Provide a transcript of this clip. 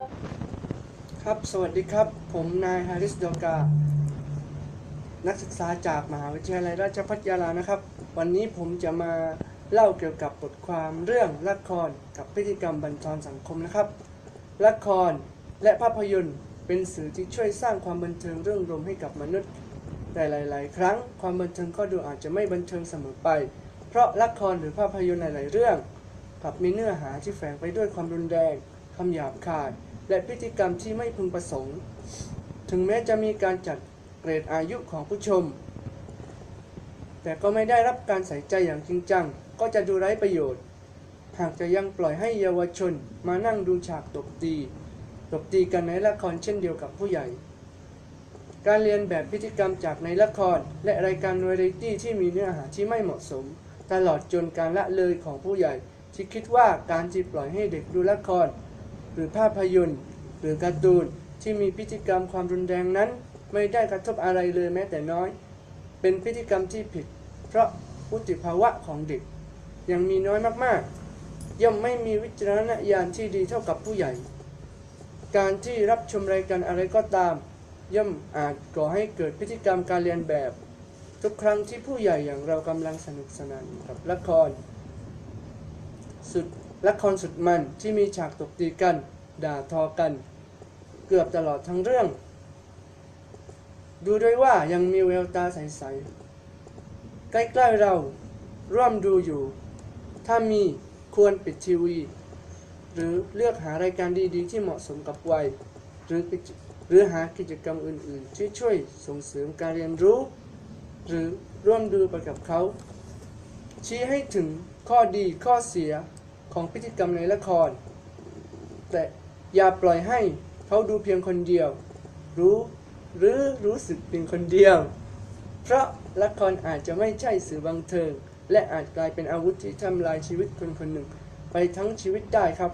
ครับ สวัสดีครับ ผมนายฮาริสโดกา นักศึกษาจากมหาวิทยาลัยราชภัฏยาลานะครับ วันนี้ผมจะมาเล่าเกี่ยวกับบทความเรื่องละครกับพฤติกรรมบันทอนสังคมนะครับ ละครและภาพยนตร์เป็นสื่อที่ช่วยสร้างความบันเทิงเรื่องรวมให้กับมนุษย์ แต่หลาย ๆ ครั้งความบันเทิงก็ดูอาจจะไม่บันเทิงเสมอไป เพราะละครหรือภาพยนตร์หลาย ๆ เรื่องกลับมีเนื้อหาที่แฝงไปด้วยความรุนแรงคำหยาบคาย และพฤติกรรมที่ไม่พึงประสงค์ ถึงแม้จะมีการจัดเกรดอายุของผู้ชม แต่ก็ไม่ได้รับการใส่ใจอย่างจริงจัง ก็จะดูไร้ประโยชน์ หากจะยังปล่อยให้เยาวชนมานั่งดูฉากตบตี ตบตีกันในละครเช่นเดียวกับผู้ใหญ่ การเรียนแบบพฤติกรรมจากในละคร และรายการวาไรตี้ที่มีเนื้อหาที่ไม่เหมาะสม ตลอดจนการละเลยของผู้ใหญ่ ที่คิดว่าการที่ปล่อยให้เด็กดูละคร หรือภาพยนตร์ หรือการ์ตูนที่มีพฤติกรรมความรุนแรงนั้น ไม่ได้กระทบอะไรเลยแม้แต่น้อย เป็นพฤติกรรมที่ผิด เพราะวุฒิภาวะของเด็ก ยังมีน้อยมากๆ ย่อมไม่มีวิจารณญาณที่ดีเท่ากับผู้ใหญ่ การที่รับชมรายการอะไรก็ตาม ย่อมอาจก่อให้เกิดพฤติกรรมการเรียนแบบ ทุกครั้งที่ผู้ใหญ่อย่างเรากำลังสนุกสนานกับละคร สุด ละครสุดมันที่มีฉากตบตีกัน ด่าทอกัน เกือบตลอดทั้งเรื่อง ดูด้วยว่ายังมีแววตาใสๆ ใกล้ๆเราร่วมดูอยู่ ถ้ามีควรปิดทีวี หรือเลือกหารายการดีๆ ที่เหมาะสมกับวัย หรือหรือหากิจกรรมอื่นๆ ที่ช่วยส่งเสริมการเรียนรู้ หรือร่วมดูไปกับเขา ชี้ให้ถึงข้อดีข้อเสีย ของพฤติกรรมในละคร แต่อย่าปล่อยให้เขาดูเพียงคนเดียว รู้หรือรู้สึกเพียงคนเดียว เพราะละครอาจจะไม่ใช่สื่อบังเทิง และอาจกลายเป็นอาวุธที่ทำลายชีวิตคนคนหนึ่ง ไปทั้งชีวิตได้ครับ